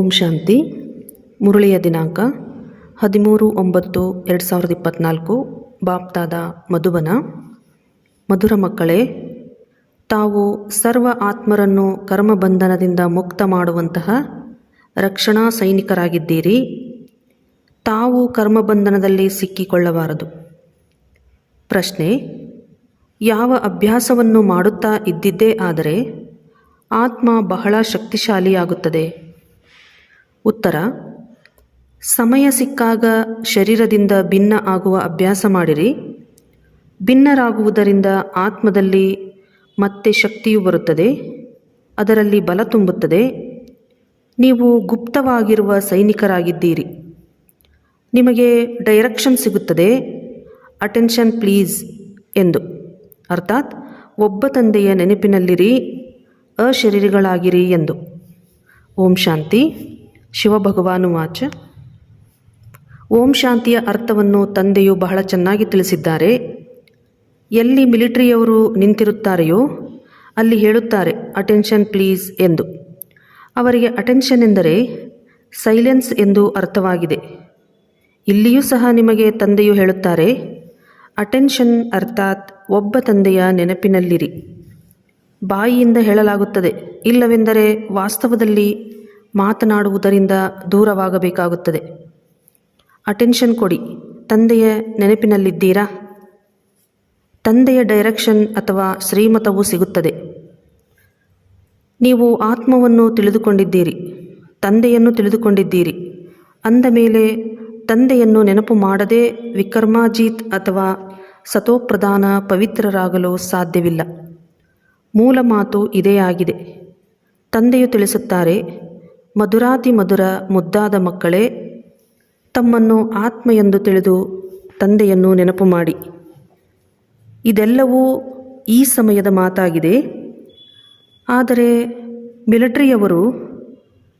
ಓಂ ಶಾಂತಿ. ಮುರಳಿಯ ದಿನಾಂಕ ಹದಿಮೂರು ಒಂಬತ್ತು ಎರಡು ಸಾವಿರದ ಇಪ್ಪತ್ತ್ನಾಲ್ಕು ಬಾಪ್ತಾದ ಮಧುಬನ. ಮಧುರ ಮಕ್ಕಳೇ, ತಾವು ಸರ್ವ ಆತ್ಮರನ್ನು ಕರ್ಮಬಂಧನದಿಂದ ಮುಕ್ತ ಮಾಡುವಂತಹ ರಕ್ಷಣಾ ಸೈನಿಕರಾಗಿದ್ದೀರಿ. ತಾವು ಕರ್ಮಬಂಧನದಲ್ಲಿ ಸಿಕ್ಕಿಕೊಳ್ಳಬಾರದು. ಪ್ರಶ್ನೆ, ಯಾವ ಅಭ್ಯಾಸವನ್ನು ಮಾಡುತ್ತಾ ಇದ್ದಿದ್ದೇ ಆದರೆ ಆತ್ಮ ಬಹಳ ಶಕ್ತಿಶಾಲಿಯಾಗುತ್ತದೆ. ಉತ್ತರ, ಸಮಯ ಸಿಕ್ಕಾಗ ಶರೀರದಿಂದ ಭಿನ್ನ ಆಗುವ ಅಭ್ಯಾಸ ಮಾಡಿರಿ. ಭಿನ್ನರಾಗುವುದರಿಂದ ಆತ್ಮದಲ್ಲಿ ಮತ್ತೆ ಶಕ್ತಿಯು ಬರುತ್ತದೆ, ಅದರಲ್ಲಿ ಬಲ ತುಂಬುತ್ತದೆ. ನೀವು ಗುಪ್ತವಾಗಿರುವ ಸೈನಿಕರಾಗಿದ್ದೀರಿ. ನಿಮಗೆ ಡೈರೆಕ್ಷನ್ ಸಿಗುತ್ತದೆ, ಅಟೆನ್ಷನ್ ಪ್ಲೀಸ್ ಎಂದು. ಅರ್ಥಾತ್, ಒಬ್ಬ ತಂದೆಯ ನೆನಪಿನಲ್ಲಿರಿ, ಅಶರೀರಿಗಳಾಗಿರಿ ಎಂದು. ಓಂ ಶಾಂತಿ. ಶಿವಭಗವಾನು ವಾಚ ಓಂ ಶಾಂತಿಯ ಅರ್ಥವನ್ನು ತಂದೆಯು ಬಹಳ ಚೆನ್ನಾಗಿ ತಿಳಿಸಿದ್ದಾರೆ. ಎಲ್ಲಿ ಮಿಲಿಟರಿಯವರು ನಿಂತಿರುತ್ತಾರೆಯೋ ಅಲ್ಲಿ ಹೇಳುತ್ತಾರೆ, ಅಟೆನ್ಷನ್ ಪ್ಲೀಸ್ ಎಂದು. ಅವರಿಗೆ ಅಟೆನ್ಷನ್ ಎಂದರೆ ಸೈಲೆನ್ಸ್ ಎಂದು ಅರ್ಥವಾಗಿದೆ. ಇಲ್ಲಿಯೂ ಸಹ ನಿಮಗೆ ತಂದೆಯು ಹೇಳುತ್ತಾರೆ, ಅಟೆನ್ಷನ್ ಅರ್ಥಾತ್ ಒಬ್ಬ ತಂದೆಯ ನೆನಪಿನಲ್ಲಿರಿ. ಬಾಯಿಯಿಂದ ಹೇಳಲಾಗುತ್ತದೆ, ಇಲ್ಲವೆಂದರೆ ವಾಸ್ತವದಲ್ಲಿ ಮಾತನಾಡುವುದರಿಂದ ದೂರವಾಗಬೇಕಾಗುತ್ತದೆ. ಅಟೆನ್ಷನ್ ಕೊಡಿ. ತಂದೆಯ ನೆನಪಿನಲ್ಲಿದ್ದೀರಾ? ತಂದೆಯ ಡೈರೆಕ್ಷನ್ ಅಥವಾ ಶ್ರೀಮತವು ಸಿಗುತ್ತದೆ. ನೀವು ಆತ್ಮವನ್ನು ತಿಳಿದುಕೊಂಡಿದ್ದೀರಿ. ತಂದೆಯನ್ನು ತಿಳಿದುಕೊಂಡಿದ್ದೀರಿ. ಅಂದ ಮೇಲೆ ತಂದೆಯನ್ನು ನೆನಪು ಮಾಡದೆ ವಿಕರ್ಮಾಜೀತ್ ಅಥವಾ ಸತೋಪ್ರಧಾನ ಪವಿತ್ರರಾಗಲು ಸಾಧ್ಯವಿಲ್ಲ. ಮೂಲ ಮಾತು ಇದೇ ಆಗಿದೆ. ತಂದೆಯು ತಿಳಿಸುತ್ತಾರೆ ಮಧುರಾತಿ ಮಧುರ ಮುದ್ದಾದ ಮಕ್ಕಳೇ, ತಮ್ಮನ್ನು ಆತ್ಮ ಎಂದು ತಿಳಿದು ತಂದೆಯನ್ನು ನೆನಪು ಮಾಡಿ. ಇದೆಲ್ಲವೂ ಈ ಸಮಯದ ಮಾತಾಗಿದೆ. ಆದರೆ ಮಿಲಿಟರಿಯವರು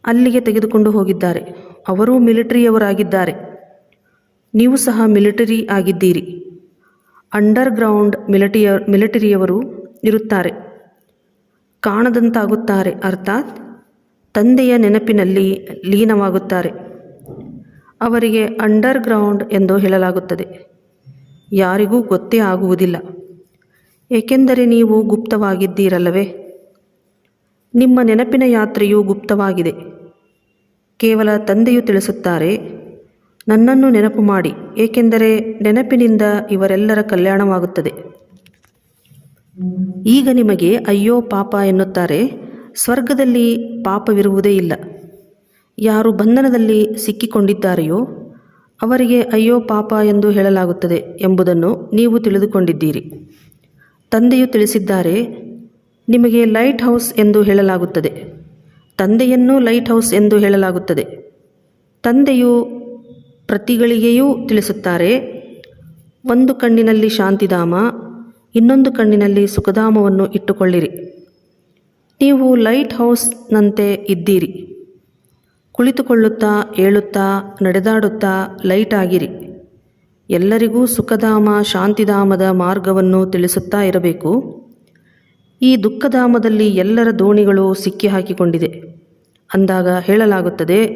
ಅಲ್ಲಿಗೆ ತೆಗೆದುಕೊಂಡು ಹೋಗಿದ್ದಾರೆ. ಅವರೂ ಮಿಲಿಟರಿಯವರಾಗಿದ್ದಾರೆ. ನೀವು ಸಹ ಮಿಲಿಟರಿ ಆಗಿದ್ದೀರಿ. ಅಂಡರ್ ಗ್ರೌಂಡ್ ಮಿಲಿಟಿಯ ಮಿಲಿಟರಿಯವರು ಇರುತ್ತಾರೆ. ಕಾಣದಂತಾಗುತ್ತಾರೆ, ಅರ್ಥಾತ್ ತಂದೆಯ ನೆನಪಿನಲ್ಲಿ ಲೀನವಾಗುತ್ತಾರೆ. ಅವರಿಗೆ ಅಂಡರ್ ಗ್ರೌಂಡ್ ಎಂದು ಹೇಳಲಾಗುತ್ತದೆ. ಯಾರಿಗೂ ಗೊತ್ತೇ ಆಗುವುದಿಲ್ಲ. ಏಕೆಂದರೆ ನೀವು ಗುಪ್ತವಾಗಿದ್ದೀರಲ್ಲವೇ? ನಿಮ್ಮ ನೆನಪಿನ ಯಾತ್ರೆಯು ಗುಪ್ತವಾಗಿದೆ. ಕೇವಲ ತಂದೆಯು ತಿಳಿಸುತ್ತಾರೆ, ನನ್ನನ್ನು ನೆನಪು ಮಾಡಿ, ಏಕೆಂದರೆ ನೆನಪಿನಿಂದ ಇವರೆಲ್ಲರ ಕಲ್ಯಾಣವಾಗುತ್ತದೆ. ಈಗ ನಿಮಗೆ ಅಯ್ಯೋ ಪಾಪ ಎನ್ನುತ್ತಾರೆ. ಸ್ವರ್ಗದಲ್ಲಿ ಪಾಪವಿರುವುದೇ ಇಲ್ಲ. ಯಾರು ಬಂಧನದಲ್ಲಿ ಸಿಕ್ಕಿಕೊಂಡಿದ್ದಾರೆಯೋ ಅವರಿಗೆ ಅಯ್ಯೋ ಪಾಪ ಎಂದು ಹೇಳಲಾಗುತ್ತದೆ ಎಂಬುದನ್ನು ನೀವು ತಿಳಿದುಕೊಂಡಿದ್ದೀರಿ. ತಂದೆಯು ತಿಳಿಸಿದ್ದಾರೆ, ನಿಮಗೆ ಲೈಟ್ ಹೌಸ್ ಎಂದು ಹೇಳಲಾಗುತ್ತದೆ. ತಂದೆಯನ್ನು ಲೈಟ್ ಹೌಸ್ ಎಂದು ಹೇಳಲಾಗುತ್ತದೆ. ತಂದೆಯು ಪ್ರತಿಗಳಿಗೆಯೂ ತಿಳಿಸುತ್ತಾರೆ, ಒಂದು ಕಣ್ಣಿನಲ್ಲಿ ಶಾಂತಿಧಾಮ, ಇನ್ನೊಂದು ಕಣ್ಣಿನಲ್ಲಿ ಸುಖಧಾಮವನ್ನು ಇಟ್ಟುಕೊಳ್ಳಿರಿ. ನೀವು ಲೈಟ್ ಹೌಸ್ನಂತೆ ಇದ್ದೀರಿ. ಕುಳಿತುಕೊಳ್ಳುತ್ತಾ, ಏಳುತ್ತಾ, ನಡೆದಾಡುತ್ತಾ ಲೈಟ್ ಆಗಿರಿ. ಎಲ್ಲರಿಗೂ ಸುಖಧಾಮ, ಶಾಂತಿಧಾಮದ ಮಾರ್ಗವನ್ನು ತಿಳಿಸುತ್ತಾ ಇರಬೇಕು. ಈ ದುಃಖಧಾಮದಲ್ಲಿ ಎಲ್ಲರ ದೋಣಿಗಳು ಸಿಕ್ಕಿ ಹಾಕಿಕೊಂಡಿದೆ ಅಂದಾಗ ಹೇಳಲಾಗುತ್ತದೆ,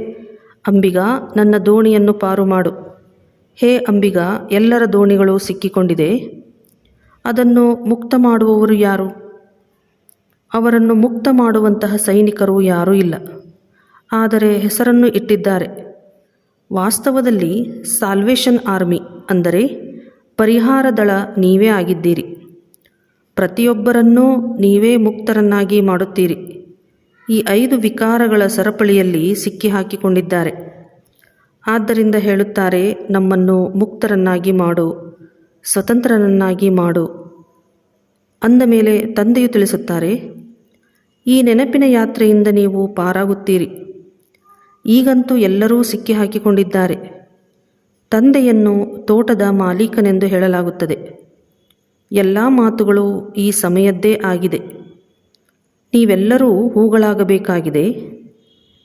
ಅಂಬಿಗ, ನನ್ನ ದೋಣಿಯನ್ನು ಪಾರು ಮಾಡು. ಹೇ ಅಂಬಿಗ, ಎಲ್ಲರ ದೋಣಿಗಳು ಸಿಕ್ಕಿಕೊಂಡಿದೆ. ಅದನ್ನು ಮುಕ್ತ ಮಾಡುವವರು ಯಾರು? ಅವರನ್ನು ಮುಕ್ತ ಮಾಡುವಂತಹ ಸೈನಿಕರು ಯಾರೂ ಇಲ್ಲ. ಆದರೆ ಹೆಸರನ್ನು ಇಟ್ಟಿದ್ದಾರೆ. ವಾಸ್ತವದಲ್ಲಿ ಸಾಲ್ವೇಷನ್ ಆರ್ಮಿ ಅಂದರೆ ಪರಿಹಾರ ದಳ ನೀವೇ ಆಗಿದ್ದೀರಿ. ಪ್ರತಿಯೊಬ್ಬರನ್ನೂ ನೀವೇ ಮುಕ್ತರನ್ನಾಗಿ ಮಾಡುತ್ತೀರಿ. ಈ ಐದು ವಿಕಾರಗಳ ಸರಪಳಿಯಲ್ಲಿ ಸಿಕ್ಕಿ ಹಾಕಿಕೊಂಡಿದ್ದಾರೆ. ಆದ್ದರಿಂದ ಹೇಳುತ್ತಾರೆ, ನಮ್ಮನ್ನು ಮುಕ್ತರನ್ನಾಗಿ ಮಾಡು ಸ್ವತಂತ್ರನನ್ನಾಗಿ ಮಾಡು. ಅಂದ ಮೇಲೆ ತಂದೆಯು ತಿಳಿಸುತ್ತಾರೆ ಈ ನೆನಪಿನ ಯಾತ್ರೆಯಿಂದ ನೀವು ಪಾರಾಗುತ್ತೀರಿ. ಈಗಂತೂ ಎಲ್ಲರೂ ಸಿಕ್ಕಿ ಹಾಕಿಕೊಂಡಿದ್ದಾರೆ ತಂದೆಯನ್ನು ತೋಟದ ಮಾಲೀಕನೆಂದು ಹೇಳಲಾಗುತ್ತದೆ. ಎಲ್ಲ ಮಾತುಗಳು ಈ ಸಮಯದ್ದೇ ಆಗಿದೆ. ನೀವೆಲ್ಲರೂ ಹೂಗಳಾಗಬೇಕಾಗಿದೆ.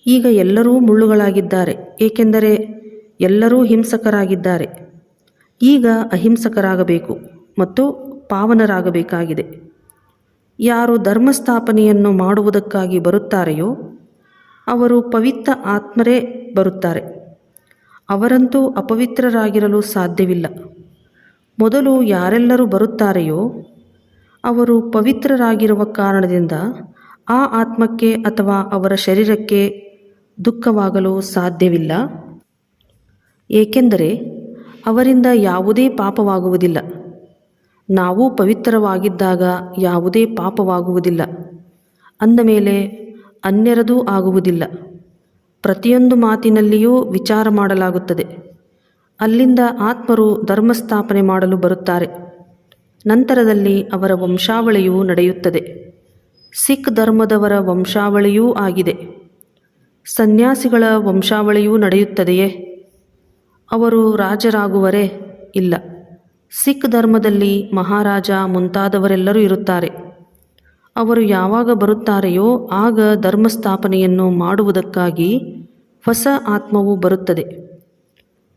ಈಗ ಎಲ್ಲರೂ ಮುಳ್ಳುಗಳಾಗಿದ್ದಾರೆ, ಏಕೆಂದರೆ ಎಲ್ಲರೂ ಹಿಂಸಕರಾಗಿದ್ದಾರೆ. ಈಗ ಅಹಿಂಸಕರಾಗಬೇಕು ಮತ್ತು ಪಾವನರಾಗಬೇಕಾಗಿದೆ. ಯಾರು ಧರ್ಮಸ್ಥಾಪನೆಯನ್ನು ಮಾಡುವುದಕ್ಕಾಗಿ ಬರುತ್ತಾರೆಯೋ ಅವರು ಪವಿತ್ರ ಆತ್ಮರೇ ಬರುತ್ತಾರೆ. ಅವರಂತೂ ಅಪವಿತ್ರರಾಗಿರಲು ಸಾಧ್ಯವಿಲ್ಲ. ಮೊದಲು ಯಾರೆಲ್ಲರೂ ಬರುತ್ತಾರೆಯೋ ಅವರು ಪವಿತ್ರರಾಗಿರುವ ಕಾರಣದಿಂದ ಆ ಆತ್ಮಕ್ಕೆ ಅಥವಾ ಅವರ ಶರೀರಕ್ಕೆ ದುಃಖವಾಗಲು ಸಾಧ್ಯವಿಲ್ಲ. ಏಕೆಂದರೆ ಅವರಿಂದ ಯಾವುದೇ ಪಾಪವಾಗುವುದಿಲ್ಲ. ನಾವು ಪವಿತ್ರವಾಗಿದ್ದಾಗ ಯಾವುದೇ ಪಾಪವಾಗುವುದಿಲ್ಲ. ಅಂದ ಮೇಲೆ ಅನ್ಯರದೂ ಆಗುವುದಿಲ್ಲ. ಪ್ರತಿಯೊಂದು ಮಾತಿನಲ್ಲಿಯೂ ವಿಚಾರ ಮಾಡಲಾಗುತ್ತದೆ. ಅಲ್ಲಿಂದ ಆತ್ಮರು ಧರ್ಮಸ್ಥಾಪನೆ ಮಾಡಲು ಬರುತ್ತಾರೆ. ನಂತರದಲ್ಲಿ ಅವರ ವಂಶಾವಳಿಯು ನಡೆಯುತ್ತದೆ. ಸಿಖ್ ಧರ್ಮದವರ ವಂಶಾವಳಿಯೂ ಆಗಿದೆ. ಸನ್ಯಾಸಿಗಳ ವಂಶಾವಳಿಯೂ ನಡೆಯುತ್ತದೆಯೇ? ಅವರು ರಾಜರಾಗುವರೇ ಇಲ್ಲ. ಸಿಖ್ ಧರ್ಮದಲ್ಲಿ ಮಹಾರಾಜ ಮುಂತಾದವರೆಲ್ಲರೂ ಇರುತ್ತಾರೆ. ಅವರು ಯಾವಾಗ ಬರುತ್ತಾರೆಯೋ ಆಗ ಧರ್ಮಸ್ಥಾಪನೆಯನ್ನು ಮಾಡುವುದಕ್ಕಾಗಿ ಹೊಸ ಆತ್ಮವು ಬರುತ್ತದೆ.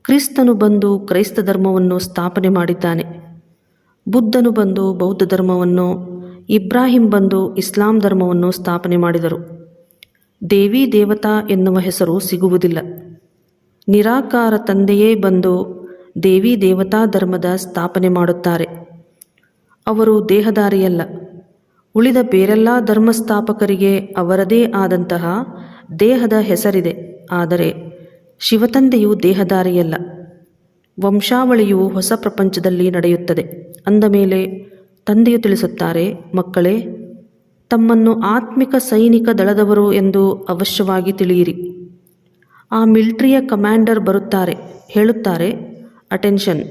ಕ್ರಿಸ್ತನು ಬಂದು ಕ್ರೈಸ್ತ ಧರ್ಮವನ್ನು ಸ್ಥಾಪನೆ ಮಾಡಿದ್ದಾನೆ. ಬುದ್ಧನು ಬಂದು ಬೌದ್ಧ ಧರ್ಮವನ್ನು, ಇಬ್ರಾಹಿಂ ಬಂದು ಇಸ್ಲಾಂ ಧರ್ಮವನ್ನು ಸ್ಥಾಪನೆ ಮಾಡಿದರು. ದೇವಿ ದೇವತಾ ಎನ್ನುವ ಹೆಸರು ಸಿಗುವುದಿಲ್ಲ. ನಿರಾಕಾರ ತಂದೆಯೇ ಬಂದು ದೇವಿ ದೇವತಾ ಧರ್ಮದ ಸ್ಥಾಪನೆ ಮಾಡುತ್ತಾರೆ. ಅವರು ದೇಹದಾರಿಯಲ್ಲ ಉಳಿದ ಬೇರೆಲ್ಲ ಧರ್ಮಸ್ಥಾಪಕರಿಗೆ ಅವರದೇ ಆದಂತಹ ದೇಹದ ಹೆಸರಿದೆ. ಆದರೆ ಶಿವತಂದೆಯು ದೇಹದಾರಿಯಲ್ಲ ವಂಶಾವಳಿಯು ಹೊಸ ಪ್ರಪಂಚದಲ್ಲಿ ನಡೆಯುತ್ತದೆ. ಅಂದ ಮೇಲೆ ತಂದೆಯು ತಿಳಿಸುತ್ತಾರೆ, ಮಕ್ಕಳೇ, ತಮ್ಮನ್ನು ಆತ್ಮಿಕ ಸೈನಿಕ ದಳದವರು ಎಂದು ಅವಶ್ಯವಾಗಿ ತಿಳಿಯಿರಿ. ಆ ಮಿಲ್ಟ್ರಿಯ ಕಮಾಂಡರ್ ಬರುತ್ತಾರೆ, ಹೇಳುತ್ತಾರೆ ಅಟೆನ್ಷನ್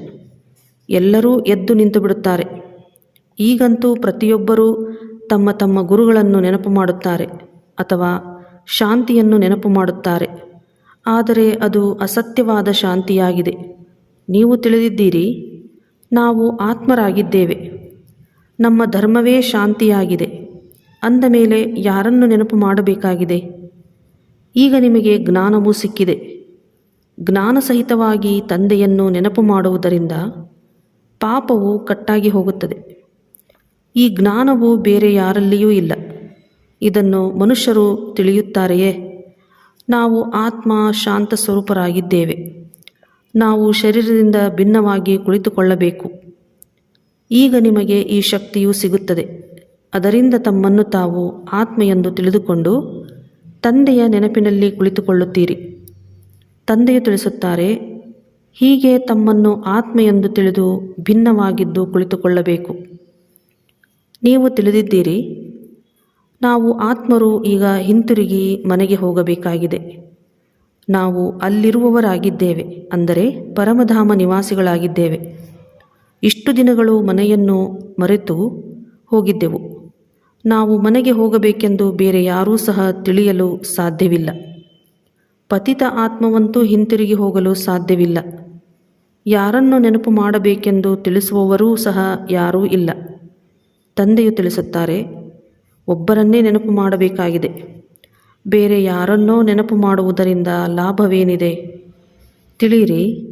ಎಲ್ಲರೂ ಎದ್ದು ನಿಂತು ಬಿಡುತ್ತಾರೆ. ಈಗಂತೂ ಪ್ರತಿಯೊಬ್ಬರೂ ತಮ್ಮ ತಮ್ಮ ಗುರುಗಳನ್ನು ನೆನಪು ಮಾಡುತ್ತಾರೆ ಅಥವಾ ಶಾಂತಿಯನ್ನು ನೆನಪು ಮಾಡುತ್ತಾರೆ. ಆದರೆ ಅದು ಅಸತ್ಯವಾದ ಶಾಂತಿಯಾಗಿದೆ. ನೀವು ತಿಳಿದಿದ್ದೀರಿ, ನಾವು ಆತ್ಮರಾಗಿದ್ದೇವೆ. ನಮ್ಮ ಧರ್ಮವೇ ಶಾಂತಿಯಾಗಿದೆ. ಅಂದ ಮೇಲೆ ಯಾರನ್ನು ನೆನಪು ಮಾಡಬೇಕಾಗಿದೆ? ಈಗ ನಿಮಗೆ ಜ್ಞಾನವೂ ಸಿಕ್ಕಿದೆ. ಜ್ಞಾನ ಸಹಿತವಾಗಿ ತಂದೆಯನ್ನು ನೆನಪು ಮಾಡುವುದರಿಂದ ಪಾಪವು ಕಟ್ಟಾಗಿ ಹೋಗುತ್ತದೆ. ಈ ಜ್ಞಾನವು ಬೇರೆ ಯಾರಲ್ಲಿಯೂ ಇಲ್ಲ. ಇದನ್ನು ಮನುಷ್ಯರು ತಿಳಿಯುತ್ತಾರೆಯೇ? ನಾವು ಆತ್ಮ ಶಾಂತ ಸ್ವರೂಪರಾಗಿದ್ದೇವೆ. ನಾವು ಶರೀರದಿಂದ ಭಿನ್ನವಾಗಿ ಕುಳಿತುಕೊಳ್ಳಬೇಕು. ಈಗ ನಿಮಗೆ ಈ ಶಕ್ತಿಯು ಸಿಗುತ್ತದೆ. ಅದರಿಂದ ತಮ್ಮನ್ನು ತಾವು ಆತ್ಮ ಎಂದು ತಿಳಿದುಕೊಂಡು ತಂದೆಯ ನೆನಪಿನಲ್ಲಿ ಕುಳಿತುಕೊಳ್ಳುತ್ತೀರಿ. ತಂದೆಯು ತಿಳಿಸುತ್ತಾರೆ, ಹೀಗೆ ತಮ್ಮನ್ನು ಆತ್ಮ ಎಂದು ತಿಳಿದು ಭಿನ್ನವಾಗಿದ್ದು ಕುಳಿತುಕೊಳ್ಳಬೇಕು. ನೀವು ತಿಳಿದಿದ್ದೀರಿ, ನಾವು ಆತ್ಮರು ಈಗ ಹಿಂತಿರುಗಿ ಮನೆಗೆ ಹೋಗಬೇಕಾಗಿದೆ. ನಾವು ಅಲ್ಲಿರುವವರಾಗಿದ್ದೇವೆ, ಅಂದರೆ ಪರಮಧಾಮ ನಿವಾಸಿಗಳಾಗಿದ್ದೇವೆ. ಇಷ್ಟು ದಿನಗಳು ಮನೆಯನ್ನು ಮರೆತು ಹೋಗಿದ್ದೆವು. ನಾವು ಮನೆಗೆ ಹೋಗಬೇಕೆಂದು ಬೇರೆ ಯಾರೂ ಸಹ ತಿಳಿಯಲು ಸಾಧ್ಯವಿಲ್ಲ. ಪತಿತ ಆತ್ಮವಂತೂ ಹಿಂತಿರುಗಿ ಹೋಗಲು ಸಾಧ್ಯವಿಲ್ಲ. ಯಾರನ್ನು ನೆನಪು ಮಾಡಬೇಕೆಂದು ತಿಳಿಸುವವರೂ ಸಹ ಯಾರೂ ಇಲ್ಲ. ತಂದೆಯು ತಿಳಿಸುತ್ತಾರೆ, ಒಬ್ಬರನ್ನೇ ನೆನಪು ಮಾಡಬೇಕಾಗಿದೆ. ಬೇರೆ ಯಾರನ್ನೋ ನೆನಪು ಮಾಡುವುದರಿಂದ ಲಾಭವೇನಿದೆ? ತಿಳಿಯಿರಿ,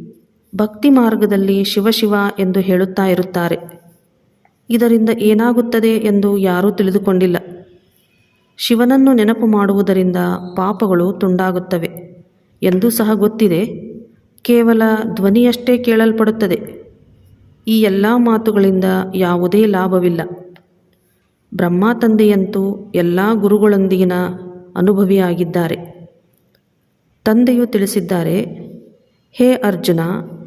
ಭಕ್ತಿ ಮಾರ್ಗದಲ್ಲಿ ಶಿವಶಿವ ಎಂದು ಹೇಳುತ್ತಾ ಇರುತ್ತಾರೆ. ಇದರಿಂದ ಏನಾಗುತ್ತದೆ ಎಂದು ಯಾರೂ ತಿಳಿದುಕೊಂಡಿಲ್ಲ. ಶಿವನನ್ನು ನೆನಪು ಮಾಡುವುದರಿಂದ ಪಾಪಗಳು ತುಂಡಾಗುತ್ತವೆ. ಎಂದು ಸಹ ಗೊತ್ತಿದೆ. ಕೇವಲ ಧ್ವನಿಯಷ್ಟೇ ಕೇಳಲ್ಪಡುತ್ತದೆ. ಈ ಎಲ್ಲ ಮಾತುಗಳಿಂದ ಯಾವುದೇ ಲಾಭವಿಲ್ಲ. ಬ್ರಹ್ಮ ತಂದೆಯಂತೂ ಎಲ್ಲ ಗುರುಗಳೊಂದಿಗಿನ ಅನುಭವಿಯಾಗಿದ್ದಾರೆ. ತಂದೆಯು ತಿಳಿಸಿದ್ದಾರೆ, ಹೇ ಅರ್ಜುನ,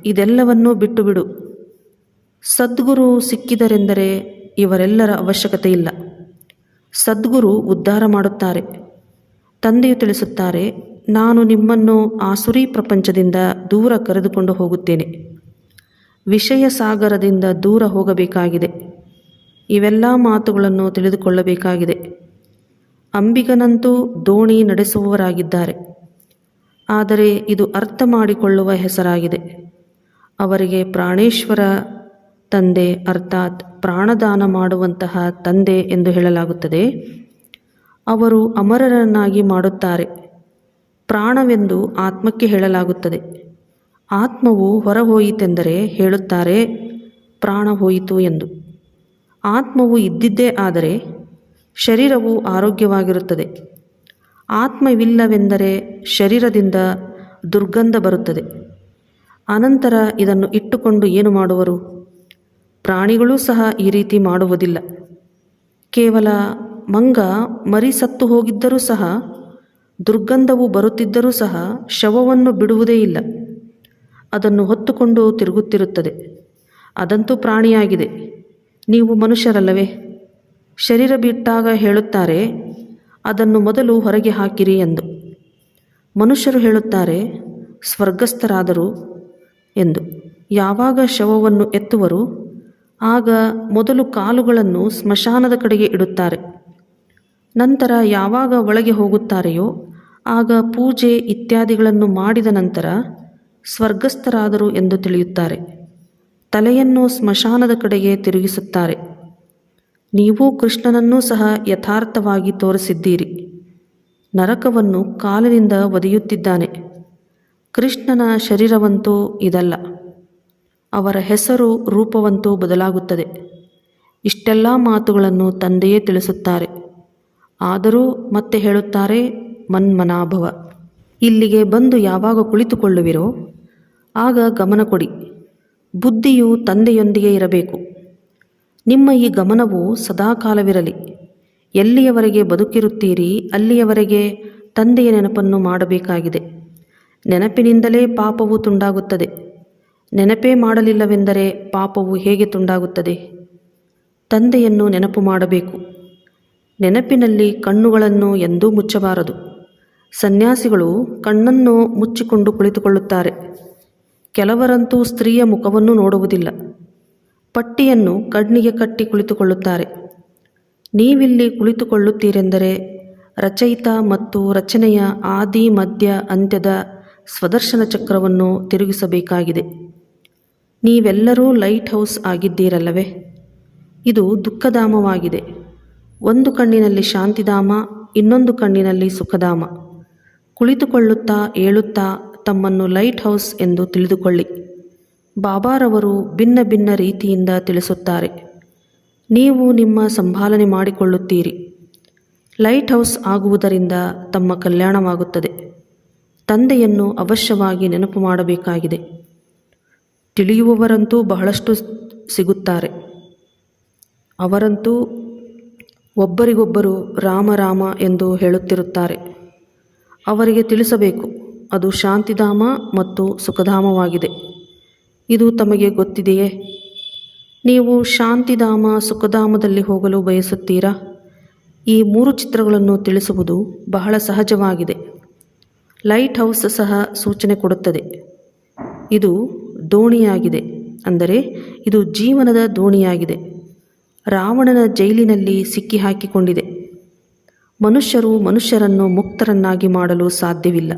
ಇದೆಲ್ಲವನ್ನೂ ಬಿಟ್ಟು ಬಿಡು ಸದ್ಗುರು ಸಿಕ್ಕಿದರೆಂದರೆ ಇವರೆಲ್ಲರ ಅವಶ್ಯಕತೆ ಇಲ್ಲ ಸದ್ಗುರು ಉದ್ಧಾರ ಮಾಡುತ್ತಾರೆ. ತಂದೆಯು ತಿಳಿಸುತ್ತಾರೆ ನಾನು ನಿಮ್ಮನ್ನು ಆಸುರಿ ಪ್ರಪಂಚದಿಂದ ದೂರ ಕರೆದುಕೊಂಡು ಹೋಗುತ್ತೇನೆ. ವಿಷಯ ಸಾಗರದಿಂದ ದೂರ ಹೋಗಬೇಕಾಗಿದೆ. ಇವೆಲ್ಲ ಮಾತುಗಳನ್ನು ತಿಳಿದುಕೊಳ್ಳಬೇಕಾಗಿದೆ. ಅಂಬಿಗನಂತೂ ದೋಣಿ ನಡೆಸುವವರಾಗಿದ್ದಾರೆ. ಆದರೆ ಇದು ಅರ್ಥ ಮಾಡಿಕೊಳ್ಳುವ ಹೆಸರಾಗಿದೆ. ಅವರಿಗೆ ಪ್ರಾಣೇಶ್ವರ ತಂದೆ ಅರ್ಥಾತ್ ಪ್ರಾಣದಾನ ಮಾಡುವಂತಹ ತಂದೆ ಎಂದು ಹೇಳಲಾಗುತ್ತದೆ. ಅವರು ಅಮರರನ್ನಾಗಿ ಮಾಡುತ್ತಾರೆ. ಪ್ರಾಣವೆಂದು ಆತ್ಮಕ್ಕೆ ಹೇಳಲಾಗುತ್ತದೆ. ಆತ್ಮವು ಹೊರಹೋಯಿತೆಂದರೆ ಹೇಳುತ್ತಾರೆ, ಪ್ರಾಣ ಹೋಯಿತು ಎಂದು. ಆತ್ಮವು ಇದ್ದಿದ್ದೇ ಆದರೆ ಶರೀರವು ಆರೋಗ್ಯವಾಗಿರುತ್ತದೆ. ಆತ್ಮವಿಲ್ಲವೆಂದರೆ ಶರೀರದಿಂದ ದುರ್ಗಂಧ ಬರುತ್ತದೆ. ಅನಂತರ ಇದನ್ನು ಇಟ್ಟುಕೊಂಡು ಏನು ಮಾಡುವರು? ಪ್ರಾಣಿಗಳೂ ಸಹ ಈ ರೀತಿ ಮಾಡುವುದಿಲ್ಲ. ಕೇವಲ ಮಂಗ ಮರಿ ಸತ್ತು ಹೋಗಿದ್ದರೂ ಸಹ ದುರ್ಗಂಧವು ಬರುತ್ತಿದ್ದರೂ ಸಹ ಶವವನ್ನು ಬಿಡುವುದೇ ಇಲ್ಲ. ಅದನ್ನು ಹೊತ್ತುಕೊಂಡು ತಿರುಗುತ್ತಿರುತ್ತದೆ. ಅದಂತೂ ಪ್ರಾಣಿಯಾಗಿದೆ. ನೀವು ಮನುಷ್ಯರಲ್ಲವೇ? ಶರೀರ ಬಿಟ್ಟಾಗ ಹೇಳುತ್ತಾರೆ, ಅದನ್ನು ಮೊದಲು ಹೊರಗೆ ಹಾಕಿರಿ ಎಂದು. ಮನುಷ್ಯರು ಹೇಳುತ್ತಾರೆ, ಸ್ವರ್ಗಸ್ಥರಾದರು ಎಂದು. ಯಾವಾಗ ಶವವನ್ನು ಎತ್ತುವರು, ಆಗ ಮೊದಲು ಕಾಲುಗಳನ್ನು ಸ್ಮಶಾನದ ಕಡೆಗೆ ಇಡುತ್ತಾರೆ. ನಂತರ ಯಾವಾಗ ಒಳಗೆ ಹೋಗುತ್ತಾರೆಯೋ, ಆಗ ಪೂಜೆ ಇತ್ಯಾದಿಗಳನ್ನು ಮಾಡಿದ ನಂತರ ಸ್ವರ್ಗಸ್ಥರಾದರು ಎಂದು ತಿಳಿಯುತ್ತಾರೆ. ತಲೆಯನ್ನು ಸ್ಮಶಾನದ ಕಡೆಗೆ ತಿರುಗಿಸುತ್ತಾರೆ. ನೀವು ಕೃಷ್ಣನನ್ನೂ ಸಹ ಯಥಾರ್ಥವಾಗಿ ತೋರಿಸಿದ್ದೀರಿ. ನರಕವನ್ನು ಕಾಲಿನಿಂದ ಒದೆಯುತ್ತಿದ್ದಾನೆ. ಕೃಷ್ಣನ ಶರೀರವಂತೂ ಇದಲ್ಲ. ಅವರ ಹೆಸರು ರೂಪವಂತೂ ಬದಲಾಗುತ್ತದೆ. ಇಷ್ಟೆಲ್ಲ ಮಾತುಗಳನ್ನು ತಂದೆಯೇ ತಿಳಿಸುತ್ತಾರೆ. ಆದರೂ ಮತ್ತೆ ಹೇಳುತ್ತಾರೆ, ಮನ್ಮನಾಭವ, ಇಲ್ಲಿಗೆ ಬಂದು ಯಾವಾಗ ಕುಳಿತುಕೊಳ್ಳುವಿರೋ, ಆಗ ಗಮನ ಕೊಡಿ. ಬುದ್ಧಿಯು ತಂದೆಯೊಂದಿಗೆ ಇರಬೇಕು. ನಿಮ್ಮ ಈ ಗಮನವು ಸದಾಕಾಲವಿರಲಿ. ಎಲ್ಲಿಯವರೆಗೆ ಬದುಕಿರುತ್ತೀರಿ, ಅಲ್ಲಿಯವರೆಗೆ ತಂದೆಯ ನೆನಪನ್ನು ಮಾಡಬೇಕಾಗಿದೆ. ನೆನಪಿನಿಂದಲೇ ಪಾಪವು ತುಂಡಾಗುತ್ತದೆ. ನೆನಪೇ ಮಾಡಲಿಲ್ಲವೆಂದರೆ ಪಾಪವು ಹೇಗೆ ತುಂಡಾಗುತ್ತದೆ? ತಂದೆಯನ್ನು ನೆನಪು ಮಾಡಬೇಕು. ನೆನಪಿನಲ್ಲಿ ಕಣ್ಣುಗಳನ್ನು ಎಂದೂ ಮುಚ್ಚಬಾರದು. ಸನ್ಯಾಸಿಗಳು ಕಣ್ಣನ್ನು ಮುಚ್ಚಿಕೊಂಡು ಕುಳಿತುಕೊಳ್ಳುತ್ತಾರೆ. ಕೆಲವರಂತೂ ಸ್ತ್ರೀಯ ಮುಖವನ್ನು ನೋಡುವುದಿಲ್ಲ. ಪಟ್ಟಿಯನ್ನು ಕಣ್ಣಿಗೆ ಕಟ್ಟಿ ಕುಳಿತುಕೊಳ್ಳುತ್ತಾರೆ. ನೀವಿಲ್ಲಿ ಕುಳಿತುಕೊಳ್ಳುತ್ತೀರೆಂದರೆ ರಚಯಿತ ಮತ್ತು ರಚನೆಯ ಆದಿ, ಮಧ್ಯ, ಅಂತ್ಯದ ಸ್ವದರ್ಶನ ಚಕ್ರವನ್ನು ತಿರುಗಿಸಬೇಕಾಗಿದೆ. ನೀವೆಲ್ಲರೂ ಲೈಟ್ ಹೌಸ್ ಆಗಿದ್ದೀರಲ್ಲವೇ? ಇದು ದುಃಖಧಾಮವಾಗಿದೆ. ಒಂದು ಕಣ್ಣಿನಲ್ಲಿ ಶಾಂತಿಧಾಮ, ಇನ್ನೊಂದು ಕಣ್ಣಿನಲ್ಲಿ ಸುಖಧಾಮ. ಕುಳಿತುಕೊಳ್ಳುತ್ತಾ ಏಳುತ್ತಾ ತಮ್ಮನ್ನು ಲೈಟ್ ಹೌಸ್ ಎಂದು ತಿಳಿದುಕೊಳ್ಳಿ. ಬಾಬಾರವರು ಭಿನ್ನ ಭಿನ್ನ ರೀತಿಯಿಂದ ತಿಳಿಸುತ್ತಾರೆ. ನೀವು ನಿಮ್ಮ ಸಂಭಾಲನೆ ಮಾಡಿಕೊಳ್ಳುತ್ತೀರಿ. ಲೈಟ್ ಹೌಸ್ ಆಗುವುದರಿಂದ ತಮ್ಮ ಕಲ್ಯಾಣವಾಗುತ್ತದೆ. ತಂದೆಯನ್ನು ಅವಶ್ಯವಾಗಿ ನೆನಪು ಮಾಡಬೇಕಾಗಿದೆ. ತಿಳಿಯುವವರಂತೂ ಬಹಳಷ್ಟು ಸಿಗುತ್ತಾರೆ. ಅವರಂತೂ ಒಬ್ಬರಿಗೊಬ್ಬರು ರಾಮ ರಾಮ ಎಂದು ಹೇಳುತ್ತಿರುತ್ತಾರೆ. ಅವರಿಗೆ ತಿಳಿಸಬೇಕು, ಅದು ಶಾಂತಿಧಾಮ ಮತ್ತು ಸುಖಧಾಮವಾಗಿದೆ. ಇದು ತಮಗೆ ಗೊತ್ತಿದೆಯೇ? ನೀವು ಶಾಂತಿಧಾಮ, ಸುಖಧಾಮದಲ್ಲಿ ಹೋಗಲು ಬಯಸುತ್ತೀರಾ? ಈ ಮೂರು ಚಿತ್ರಗಳನ್ನು ತಿಳಿಸುವುದು ಬಹಳ ಸಹಜವಾಗಿದೆ. ಲೈಟ್ ಹೌಸ್ ಸಹ ಸೂಚನೆ ಕೊಡುತ್ತದೆ. ಇದು ದೋಣಿಯಾಗಿದೆ, ಅಂದರೆ ಇದು ಜೀವನದ ದೋಣಿಯಾಗಿದೆ. ರಾವಣನ ಜೈಲಿನಲ್ಲಿ ಸಿಕ್ಕಿಹಾಕಿಕೊಂಡಿದೆ. ಮನುಷ್ಯರು ಮನುಷ್ಯರನ್ನು ಮುಕ್ತರನ್ನಾಗಿ ಮಾಡಲು ಸಾಧ್ಯವಿಲ್ಲ.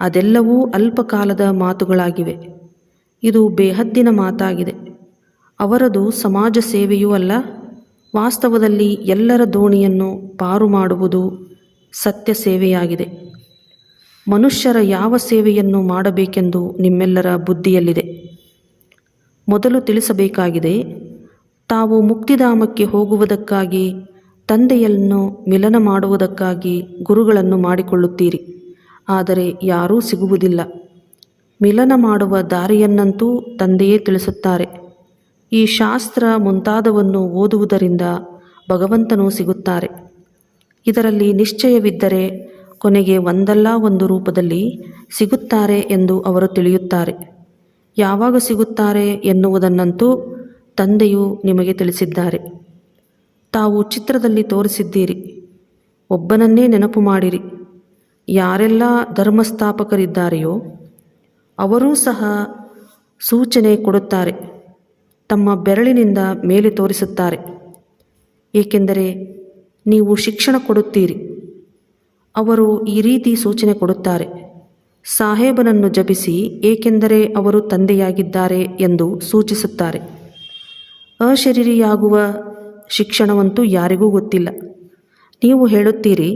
ಅದೆಲ್ಲವೂ ಅಲ್ಪಕಾಲದ ಮಾತುಗಳಾಗಿವೆ. ಇದು ಬೇಹದ್ದಿನ ಮಾತಾಗಿದೆ. ಅವರದು ಸಮಾಜ ಸೇವೆಯೂ ಅಲ್ಲ, ವಾಸ್ತವದಲ್ಲಿ ಎಲ್ಲರ ದೋಣಿಯನ್ನು ಪಾರು ಮಾಡುವುದು ಸತ್ಯ ಸೇವೆಯಾಗಿದೆ. ಮನುಷ್ಯರ ಯಾವ ಸೇವೆಯನ್ನು ಮಾಡಬೇಕೆಂದು ನಿಮ್ಮೆಲ್ಲರ ಬುದ್ಧಿಯಲ್ಲಿದೆ. ಮೊದಲು ತಿಳಿಸಬೇಕಾಗಿದೆ ತಾವು ಮುಕ್ತಿಧಾಮಕ್ಕೆ ಹೋಗುವುದಕ್ಕಾಗಿ, ತಂದೆಯನ್ನು ಮಿಲನ ಮಾಡುವುದಕ್ಕಾಗಿ ಗುರುಗಳನ್ನು ಮಾಡಿಕೊಳ್ಳುತ್ತೀರಿ. ಆದರೆ ಯಾರೂ ಸಿಗುವುದಿಲ್ಲ. ಮಿಲನ ಮಾಡುವ ದಾರಿಯನ್ನಂತೂ ತಂದೆಯೇ ತಿಳಿಸುತ್ತಾರೆ. ಈ ಶಾಸ್ತ್ರ ಮುಂತಾದವನ್ನು ಓದುವುದರಿಂದ ಭಗವಂತನು ಸಿಗುತ್ತಾರೆ. ಇದರಲ್ಲಿ ನಿಶ್ಚಯವಿದ್ದರೆ ಕೊನೆಗೆ ಒಂದಲ್ಲ ಒಂದು ರೂಪದಲ್ಲಿ ಸಿಗುತ್ತಾರೆ ಎಂದು ಅವರು ತಿಳಿಯುತ್ತಾರೆ. ಯಾವಾಗ ಸಿಗುತ್ತಾರೆ ಎನ್ನುವುದನ್ನಂತೂ ತಂದೆಯು ನಿಮಗೆ ತಿಳಿಸಿದ್ದಾರೆ. ತಾವು ಚಿತ್ರದಲ್ಲಿ ತೋರಿಸಿದ್ದೀರಿ. ಒಬ್ಬನನ್ನೇ ನೆನಪು ಮಾಡಿರಿ. ಯಾರೆಲ್ಲ ಧರ್ಮಸ್ಥಾಪಕರಿದ್ದಾರೆಯೋ, ಅವರೂ ಸಹ ಸೂಚನೆ ಕೊಡುತ್ತಾರೆ. ತಮ್ಮ ಬೆರಳಿನಿಂದ ಮೇಲೆ ತೋರಿಸುತ್ತಾರೆ. ಏಕೆಂದರೆ ನೀವು ಶಿಕ್ಷಣ ಕೊಡುತ್ತೀರಿ. ಅವರು ಈ ರೀತಿ ಸೂಚನೆ ಕೊಡುತ್ತಾರೆ. ಸಾಹೇಬನನ್ನು ಜಪಿಸಿ ಏಕೆಂದರೆ ಅವರು ತಂದೆಯಾಗಿದ್ದಾರೆ ಎಂದು ಸೂಚಿಸುತ್ತಾರೆ. ಅಶರೀರಿಯಾಗುವ ಶಿಕ್ಷಣವಂತೂ ಯಾರಿಗೂ ಗೊತ್ತಿಲ್ಲ. ನೀವು ಹೇಳುತ್ತೀರಿ,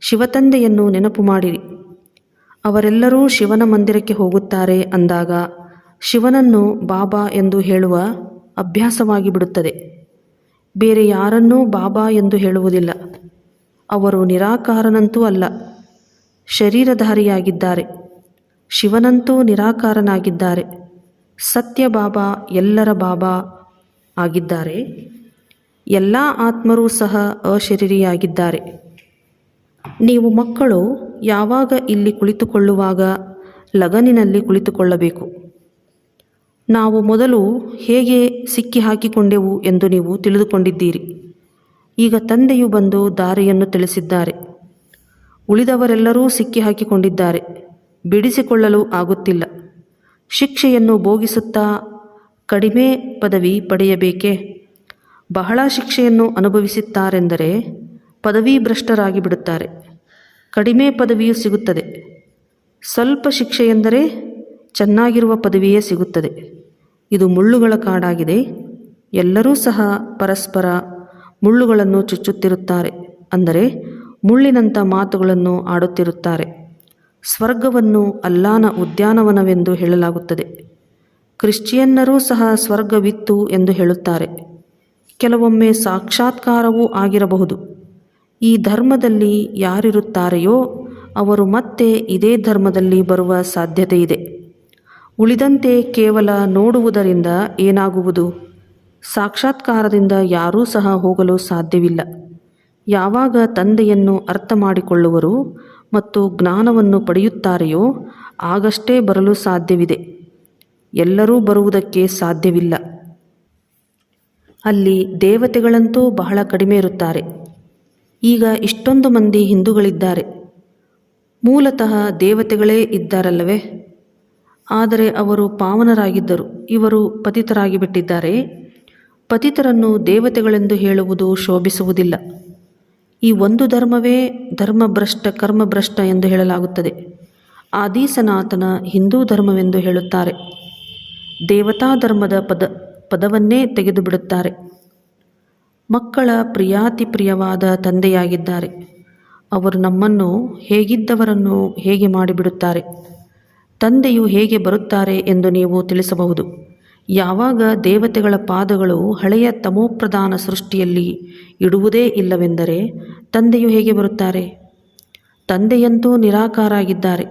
ಶಿವತಂದೆಯನ್ನು ನೆನಪು ಮಾಡಿರಿ. ಅವರೆಲ್ಲರೂ ಶಿವನ ಮಂದಿರಕ್ಕೆ ಹೋಗುತ್ತಾರೆ ಅಂದಾಗ ಶಿವನನ್ನು ಬಾಬಾ ಎಂದು ಹೇಳುವ ಅಭ್ಯಾಸವಾಗಿ ಬಿಡುತ್ತದೆ. ಬೇರೆ ಯಾರನ್ನೂ ಬಾಬಾ ಎಂದು ಹೇಳುವುದಿಲ್ಲ. ಅವರು ನಿರಾಕಾರನಂತೂ ಅಲ್ಲ, ಶರೀರಧಾರಿಯಾಗಿದ್ದಾರೆ. ಶಿವನಂತೂ ನಿರಾಕಾರನಾಗಿದ್ದಾರೆ. ಸತ್ಯ ಬಾಬಾ ಎಲ್ಲರ ಬಾಬಾ ಆಗಿದ್ದಾರೆ. ಎಲ್ಲ ಆತ್ಮರೂ ಸಹ ಅಶರೀರಿಯಾಗಿದ್ದಾರೆ. ನೀವು ಮಕ್ಕಳು ಯಾವಾಗ ಇಲ್ಲಿ ಕುಳಿತುಕೊಳ್ಳುವಾಗ ಲಗನಿನಲ್ಲಿ ಕುಳಿತುಕೊಳ್ಳಬೇಕು. ನಾವು ಮೊದಲು ಹೇಗೆ ಸಿಕ್ಕಿ ಹಾಕಿಕೊಂಡೆವು ಎಂದು ನೀವು ತಿಳಿದುಕೊಂಡಿದ್ದೀರಿ. ಈಗ ತಂದೆಯು ಬಂದು ದಾರಿಯನ್ನು ತಿಳಿಸಿದ್ದಾರೆ. ಉಳಿದವರೆಲ್ಲರೂ ಸಿಕ್ಕಿ ಹಾಕಿಕೊಂಡಿದ್ದಾರೆ. ಬಿಡಿಸಿಕೊಳ್ಳಲು ಆಗುತ್ತಿಲ್ಲ. ಶಿಕ್ಷೆಯನ್ನು ಭೋಗಿಸುತ್ತಾ ಕಡಿಮೆ ಪದವಿ ಪಡೆಯಬೇಕೇ? ಬಹಳ ಶಿಕ್ಷೆಯನ್ನು ಅನುಭವಿಸುತ್ತಾರೆಂದರೆ ಪದವಿ ಭ್ರಷ್ಟರಾಗಿ ಬಿಡುತ್ತಾರೆ. ಕಡಿಮೆ ಪದವಿಯು ಸಿಗುತ್ತದೆ. ಸ್ವಲ್ಪ ಶಿಕ್ಷೆಯೆಂದರೆ ಚೆನ್ನಾಗಿರುವ ಪದವಿಯೇ ಸಿಗುತ್ತದೆ. ಇದು ಮುಳ್ಳುಗಳ ಕಾಡಾಗಿದೆ. ಎಲ್ಲರೂ ಸಹ ಪರಸ್ಪರ ಮುಳ್ಳುಗಳನ್ನು ಚುಚ್ಚುತ್ತಿರುತ್ತಾರೆ, ಅಂದರೆ ಮುಳ್ಳಿನಂಥ ಮಾತುಗಳನ್ನು ಆಡುತ್ತಿರುತ್ತಾರೆ. ಸ್ವರ್ಗವನ್ನು ಅಲ್ಲಾನ ಉದ್ಯಾನವನವೆಂದು ಹೇಳಲಾಗುತ್ತದೆ. ಕ್ರಿಶ್ಚಿಯನ್ನರೂ ಸಹ ಸ್ವರ್ಗವಿತ್ತು ಎಂದು ಹೇಳುತ್ತಾರೆ. ಕೆಲವೊಮ್ಮೆ ಸಾಕ್ಷಾತ್ಕಾರವೂ ಆಗಿರಬಹುದು. ಈ ಧರ್ಮದಲ್ಲಿ ಯಾರಿರುತ್ತಾರೆಯೋ ಅವರು ಮತ್ತೆ ಇದೇ ಧರ್ಮದಲ್ಲಿ ಬರುವ ಸಾಧ್ಯತೆ ಇದೆ ಉಳಿದಂತೆ ಕೇವಲ ನೋಡುವುದರಿಂದ ಏನಾಗುವುದು? ಸಾಕ್ಷಾತ್ಕಾರದಿಂದ ಯಾರೂ ಸಹ ಹೋಗಲು ಸಾಧ್ಯವಿಲ್ಲ. ಯಾವಾಗ ತಂದೆಯನ್ನು ಅರ್ಥ ಮಾಡಿಕೊಳ್ಳುವರು ಮತ್ತು ಜ್ಞಾನವನ್ನು ಪಡೆಯುತ್ತಾರೆಯೋ ಆಗಷ್ಟೇ ಬರಲು ಸಾಧ್ಯವಿದೆ. ಎಲ್ಲರೂ ಬರುವುದಕ್ಕೆ ಸಾಧ್ಯವಿಲ್ಲ. ಅಲ್ಲಿ ದೇವತೆಗಳಂತೂ ಬಹಳ ಕಡಿಮೆ ಇರುತ್ತಾರೆ. ಈಗ ಇಷ್ಟೊಂದು ಮಂದಿ ಹಿಂದೂಗಳಿದ್ದಾರೆ. ಮೂಲತಃ ದೇವತೆಗಳೇ ಇದ್ದಾರಲ್ಲವೇ? ಆದರೆ ಅವರು ಪಾವನರಾಗಿದ್ದರು. ಇವರು ಪತಿತರಾಗಿ ಬಿಟ್ಟಿದ್ದಾರೆ ಪತಿತರನ್ನು ದೇವತೆಗಳೆಂದು ಹೇಳುವುದು ಶೋಭಿಸುವುದಿಲ್ಲ. ಈ ಒಂದು ಧರ್ಮವೇ ಧರ್ಮಭ್ರಷ್ಟ, ಕರ್ಮಭ್ರಷ್ಟ ಎಂದು ಹೇಳಲಾಗುತ್ತದೆ. ಆದಿ ಸನಾತನ ಹಿಂದೂ ಧರ್ಮವೆಂದು ಹೇಳುತ್ತಾರೆ. ದೇವತಾ ಧರ್ಮದ ಪದ, ಪದವನ್ನೇ ತೆಗೆದು ಬಿಡುತ್ತಾರೆ ಮಕ್ಕಳ ಪ್ರಿಯಾತಿ ಪ್ರಿಯವಾದ ತಂದೆಯಾಗಿದ್ದಾರೆ. ಅವರು ನಮ್ಮನ್ನು ಹೇಗಿದ್ದವರನ್ನು ಹೇಗೆ ಮಾಡಿಬಿಡುತ್ತಾರೆ? ತಂದೆಯು ಹೇಗೆ ಬರುತ್ತಾರೆ ಎಂದು ನೀವು ತಿಳಿಸಬಹುದು. ಯಾವಾಗ ದೇವತೆಗಳ ಪಾದಗಳು ಹಳೆಯ ತಮೋಪ್ರಧಾನ ಸೃಷ್ಟಿಯಲ್ಲಿ ಇಡುವುದೇ ಇಲ್ಲವೆಂದರೆ ತಂದೆಯು ಹೇಗೆ ಬರುತ್ತಾರೆ? ತಂದೆಯಂತೂ ನಿರಾಕಾರಾಗಿದ್ದಾರೆ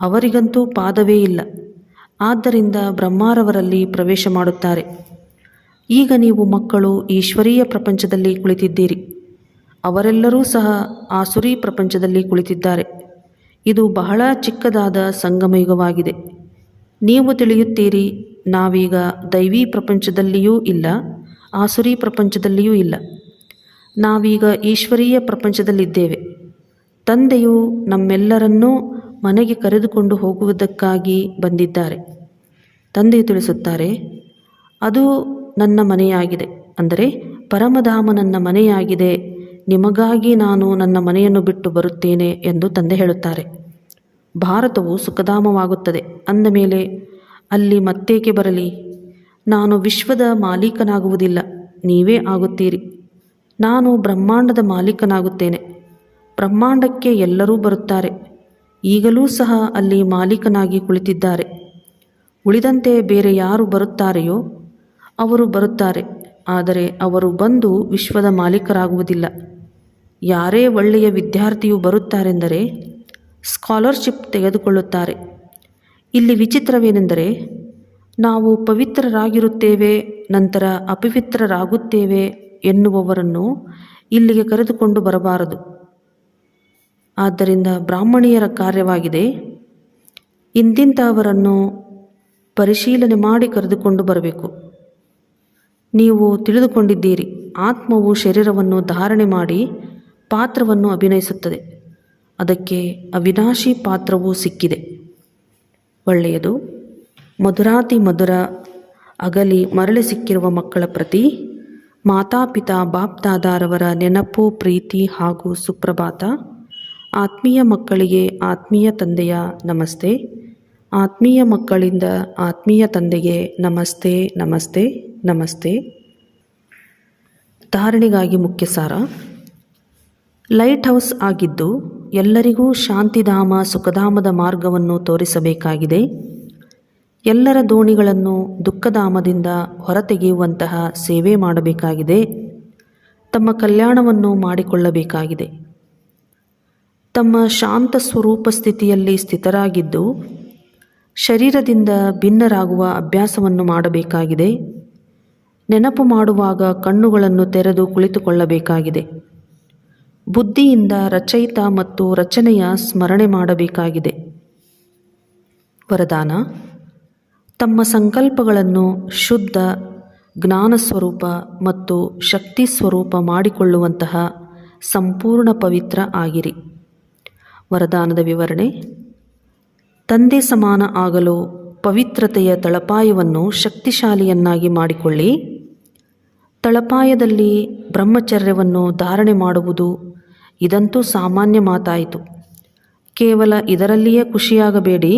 ಅವರಿಗಂತೂ ಪಾದವೇ ಇಲ್ಲ. ಆದ್ದರಿಂದ ಬ್ರಹ್ಮಾರವರಲ್ಲಿ ಪ್ರವೇಶ ಮಾಡುತ್ತಾರೆ. ಈಗ ನೀವು ಮಕ್ಕಳು ಈಶ್ವರೀಯ ಪ್ರಪಂಚದಲ್ಲಿ ಕುಳಿತಿದ್ದೀರಿ. ಅವರೆಲ್ಲರೂ ಸಹ ಆಸುರಿ ಪ್ರಪಂಚದಲ್ಲಿ ಕುಳಿತಿದ್ದಾರೆ. ಇದು ಬಹಳ ಚಿಕ್ಕದಾದ ಸಂಗಮಯುಗವಾಗಿದೆ. ನೀವು ತಿಳಿಯುತ್ತೀರಿ, ನಾವೀಗ ದೈವಿ ಪ್ರಪಂಚದಲ್ಲಿಯೂ ಇಲ್ಲ, ಆಸುರಿ ಪ್ರಪಂಚದಲ್ಲಿಯೂ ಇಲ್ಲ. ನಾವೀಗ ಈಶ್ವರೀಯ ಪ್ರಪಂಚದಲ್ಲಿದ್ದೇವೆ. ತಂದೆಯು ನಮ್ಮೆಲ್ಲರನ್ನೂ ಮನೆಗೆ ಕರೆದುಕೊಂಡು ಹೋಗುವುದಕ್ಕಾಗಿ ಬಂದಿದ್ದಾರೆ. ತಂದೆ ತಿಳಿಸುತ್ತಾರೆ, ಅದು ನನ್ನ ಮನೆಯಾಗಿದೆ. ಅಂದರೆ ಪರಮಧಾಮ ನನ್ನ ಮನೆಯಾಗಿದೆ. ನಿಮಗಾಗಿ ನಾನು ನನ್ನ ಮನೆಯನ್ನು ಬಿಟ್ಟು ಬರುತ್ತೇನೆ ಎಂದು ತಂದೆ ಹೇಳುತ್ತಾರೆ. ಭಾರತವು ಸುಖಧಾಮವಾಗುತ್ತದೆ. ಅಂದ ಮೇಲೆ, ಅಲ್ಲಿ ಮತ್ತೇಕೆ ಬರಲಿ? ನಾನು ವಿಶ್ವದ ಮಾಲೀಕನಾಗುವುದಿಲ್ಲ. ನೀವೇ ಆಗುತ್ತೀರಿ. ನಾನು ಬ್ರಹ್ಮಾಂಡದ ಮಾಲೀಕನಾಗುತ್ತೇನೆ. ಬ್ರಹ್ಮಾಂಡಕ್ಕೆ ಎಲ್ಲರೂ ಬರುತ್ತಾರೆ. ಈಗಲೂ ಸಹ ಅಲ್ಲಿ ಮಾಲೀಕನಾಗಿ ಕುಳಿತಿದ್ದಾರೆ. ಉಳಿದಂತೆ ಬೇರೆ ಯಾರು ಬರುತ್ತಾರೆಯೋ ಅವರು ಬರುತ್ತಾರೆ. ಆದರೆ ಅವರು ಬಂದು ವಿಶ್ವದ ಮಾಲೀಕರಾಗುವುದಿಲ್ಲ. ಯಾರೇ ಒಳ್ಳೆಯ ವಿದ್ಯಾರ್ಥಿಯು ಬರುತ್ತಾರೆಂದರೆ ಸ್ಕಾಲರ್ಶಿಪ್ ತೆಗೆದುಕೊಳ್ಳುತ್ತಾರೆ. ಇಲ್ಲಿ ವಿಚಿತ್ರವೇನೆಂದರೆ ನಾವು ಪವಿತ್ರರಾಗಿರುತ್ತೇವೆ, ನಂತರ ಅಪವಿತ್ರರಾಗುತ್ತೇವೆ ಎನ್ನುವವರನ್ನು ಇಲ್ಲಿಗೆ ಕರೆದುಕೊಂಡು ಬರಬಾರದು. ಆದ್ದರಿಂದ ಬ್ರಾಹ್ಮಣಿಯರ ಕಾರ್ಯವಾಗಿದೆ. ಇಂದಿಂಥವರನ್ನು ಪರಿಶೀಲನೆ ಮಾಡಿ ಕರೆದುಕೊಂಡು ಬರಬೇಕು. ನೀವು ತಿಳಿದುಕೊಂಡಿದ್ದೀರಿ, ಆತ್ಮವು ಶರೀರವನ್ನು ಧಾರಣೆ ಮಾಡಿ ಪಾತ್ರವನ್ನು ಅಭಿನಯಿಸುತ್ತದೆ. ಅದಕ್ಕೆ ಅವಿನಾಶಿ ಪಾತ್ರವು ಸಿಕ್ಕಿದೆ. ಒಳ್ಳೆಯದು, ಮಧುರಾತಿ ಮಧುರ, ಅಗಲಿ ಮರಳಿ ಸಿಕ್ಕಿರುವ ಮಕ್ಕಳ ಪ್ರತಿ, ಮಾತಾಪಿತಾ ಬಾಪ್ತಾದಾರವರ ನೆನಪು, ಪ್ರೀತಿ ಹಾಗೂ ಸುಪ್ರಭಾತ. ಆತ್ಮೀಯ ಮಕ್ಕಳಿಗೆ ಆತ್ಮೀಯ ತಂದೆಯ ನಮಸ್ತೆ. ಆತ್ಮೀಯ ಮಕ್ಕಳಿಂದ ಆತ್ಮೀಯ ತಂದೆಗೆ ನಮಸ್ತೆ ನಮಸ್ತೆ ನಮಸ್ತೆ. ಧಾರಣೆಗಾಗಿ ಮುಖ್ಯ ಸಾರ ಲೈಟ್ ಹೌಸ್ ಆಗಿದ್ದು ಎಲ್ಲರಿಗೂ ಶಾಂತಿಧಾಮ, ಸುಖಧಾಮದ ಮಾರ್ಗವನ್ನು ತೋರಿಸಬೇಕಾಗಿದೆ. ಎಲ್ಲರ ದೋಣಿಗಳನ್ನು ದುಃಖಧಾಮದಿಂದ ಹೊರತೆಗೆಯುವಂತಹ ಸೇವೆ ಮಾಡಬೇಕಾಗಿದೆ. ತಮ್ಮ ಕಲ್ಯಾಣವನ್ನು ಮಾಡಿಕೊಳ್ಳಬೇಕಾಗಿದೆ. ತಮ್ಮ ಶಾಂತ ಸ್ವರೂಪ ಸ್ಥಿತಿಯಲ್ಲಿ ಸ್ಥಿತರಾಗಿದ್ದು, ಶರೀರದಿಂದ ಭಿನ್ನರಾಗುವ ಅಭ್ಯಾಸವನ್ನು ಮಾಡಬೇಕಾಗಿದೆ. ನೆನಪು ಮಾಡುವಾಗ ಕಣ್ಣುಗಳನ್ನು ತೆರೆದು ಕುಳಿತುಕೊಳ್ಳಬೇಕಾಗಿದೆ. ಬುದ್ಧಿಯಿಂದ ರಚಯಿತ ಮತ್ತು ರಚನೆಯ ಸ್ಮರಣೆ ಮಾಡಬೇಕಾಗಿದೆ. ವರದಾನ, ತಮ್ಮ ಸಂಕಲ್ಪಗಳನ್ನು ಶುದ್ಧ, ಜ್ಞಾನ ಸ್ವರೂಪ ಮತ್ತು ಶಕ್ತಿ ಸ್ವರೂಪ ಮಾಡಿಕೊಳ್ಳುವಂತಹ ಸಂಪೂರ್ಣ ಪವಿತ್ರ ಆಗಿರಿ. ವರದಾನದ ವಿವರಣೆ. ತಂದೆ ಸಮಾನ ಆಗಲು ಪವಿತ್ರತೆಯ ತಳಪಾಯವನ್ನು ಶಕ್ತಿಶಾಲಿಯನ್ನಾಗಿ ಮಾಡಿಕೊಳ್ಳಿ. ತಳಪಾಯದಲ್ಲಿ ಬ್ರಹ್ಮಚರ್ಯವನ್ನು ಧಾರಣೆ ಮಾಡುವುದು ಇದಂತೂ ಸಾಮಾನ್ಯ ಮಾತಾಯಿತು. ಕೇವಲ ಇದರಲ್ಲಿಯೇ ಖುಷಿಯಾಗಬೇಡಿ.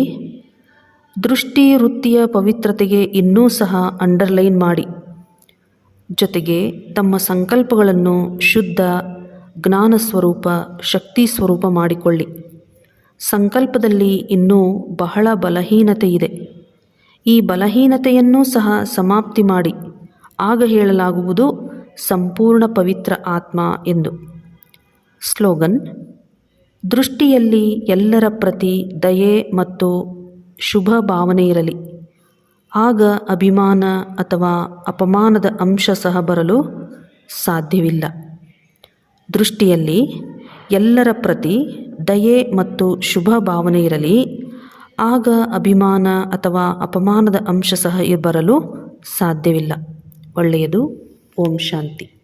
ದೃಷ್ಟಿ ವೃತ್ತಿಯ ಪವಿತ್ರತೆಗೆ ಇನ್ನೂ ಸಹ ಅಂಡರ್ಲೈನ್ ಮಾಡಿ. ಜೊತೆಗೆ ತಮ್ಮ ಸಂಕಲ್ಪಗಳನ್ನು ಶುದ್ಧ ಜ್ಞಾನ ಸ್ವರೂಪ ಶಕ್ತಿ ಸ್ವರೂಪ ಮಾಡಿಕೊಳ್ಳಿ. ಸಂಕಲ್ಪದಲ್ಲಿ ಇನ್ನೂ ಬಹಳ ಬಲಹೀನತೆ ಇದೆ ಈ ಬಲಹೀನತೆಯನ್ನೂ ಸಹ ಸಮಾಪ್ತಿ ಮಾಡಿ, ಆಗ ಹೇಳಲಾಗುವುದು ಸಂಪೂರ್ಣ ಪವಿತ್ರ ಆತ್ಮ ಎಂದು. ಸ್ಲೋಗನ್, ದೃಷ್ಟಿಯಲ್ಲಿ ಎಲ್ಲರ ಪ್ರತಿ ದಯೆ ಮತ್ತು ಶುಭ ಭಾವನೆ ಇರಲಿ. ಆಗ ಅಭಿಮಾನ ಅಥವಾ ಅಪಮಾನದ ಅಂಶ ಸಹ ಬರಲು ಸಾಧ್ಯವಿಲ್ಲ. ದೃಷ್ಟಿಯಲ್ಲಿ ಎಲ್ಲರ ಪ್ರತಿ ದಯೆ ಮತ್ತು ಶುಭ ಭಾವನೆ ಇರಲಿ. ಆಗ ಅಭಿಮಾನ ಅಥವಾ ಅಪಮಾನದ ಅಂಶ ಸಹ ಬರಲು ಸಾಧ್ಯವಿಲ್ಲ. ಒಳ್ಳೆಯದು. ಓಂ ಶಾಂತಿ.